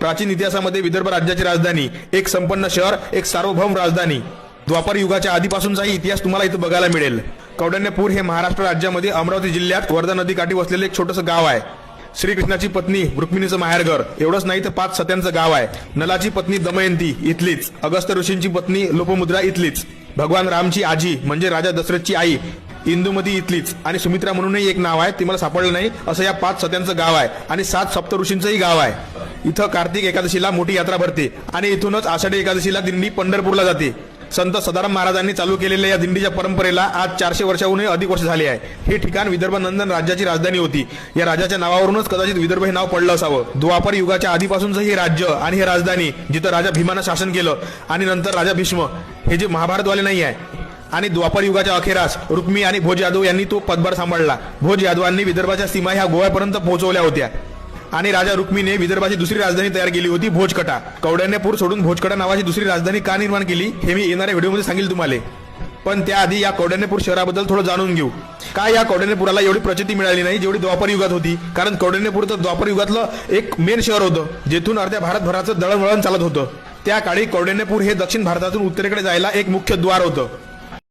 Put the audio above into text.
प्राचीन इतिहासामध्ये विदर्भ राज्याची राजधानी एक संपन्न शहर एक सार्वभौम राजधानी. द्वापर युगाच्या आधीपासूनचाही इतिहास तुम्हाला इथं बघायला मिळेल. कौडण्यपूर हे महाराष्ट्र राज्यामध्ये अमरावती जिल्ह्यात वर्धा नदीकाठी वसलेले एक छोटंसं गाव आहे. श्रीकृष्णाची पत्नी रुक्मिणीचं माहेरघर. एवढंच नाही तर पाच सत्यांचं गाव आहे. नलाची पत्नी दमयंती इथलीच. अगस्त ऋषींची पत्नी लोपमुद्रा इथलीच. भगवान रामची आजी म्हणजे राजा दशरथची आई इंदुमती इथलीच. आणि सुमित्रा म्हणूनही एक नाव आहे ती मला सापडलं नाही असं या पाच सत्यांचं गाव आहे. आणि सात सप्त ऋषींचंही गाव आहे. इथं कार्तिक एकादशीला मोठी यात्रा भरते आणि इथूनच आषाढी एकादशीला दिंडी पंढरपूरला जाते. संत सदाराम महाराजांनी चालू केलेल्या या दिंडीच्या परंपरेला आज चारशे वर्षाहूनही अधिक वर्ष झाले आहे. हे ठिकाण विदर्भ नंदन राज्याची राजधानी होती. या राजाच्या नावावरूनच कदाचित विदर्भ हे नाव पडलं असावं. द्वापर युगाच्या आधीपासूनच हे राज्य आणि हे राजधानी जिथं राजा भीमानं शासन केलं आणि नंतर राजा भीष्म हे जे महाभारतवाले नाही आहे. आणि द्वापर युगाच्या अखेरास रुक्मी आणि भोज यादव यांनी तो पदभार सांभाळला. भोज यादवांनी विदर्भाच्या सीमा ह्या गोव्यापर्यंत पोहोचवल्या होत्या. आणि राजा रुक्मीने विदर्भाची दुसरी राजधानी तयार केली होती भोजकटा. कौडण्यपूर सोडून भोजकटा नावाची दुसरी राजधानी का निर्माण केली हे मी येणाऱ्या व्हिडिओमध्ये सांगेल तुम्हाला. पण त्याआधी या कौडण्यपूर शहराबद्दल थोडं जाणून घेऊ. काय या कौडण्यपुराला एवढी प्रचिती मिळाली नाही जेवढी द्वापर युगात होती? कारण कौडण्यपूर तर द्वापर युगातलं एक मेन शहर होतं जेथून अर्ध्या भारतभराचं दळणवळण चालत होतं. त्या काळी कौडण्यपूर हे दक्षिण भारतातून उत्तरेकडे जायला एक मुख्य द्वार होतं.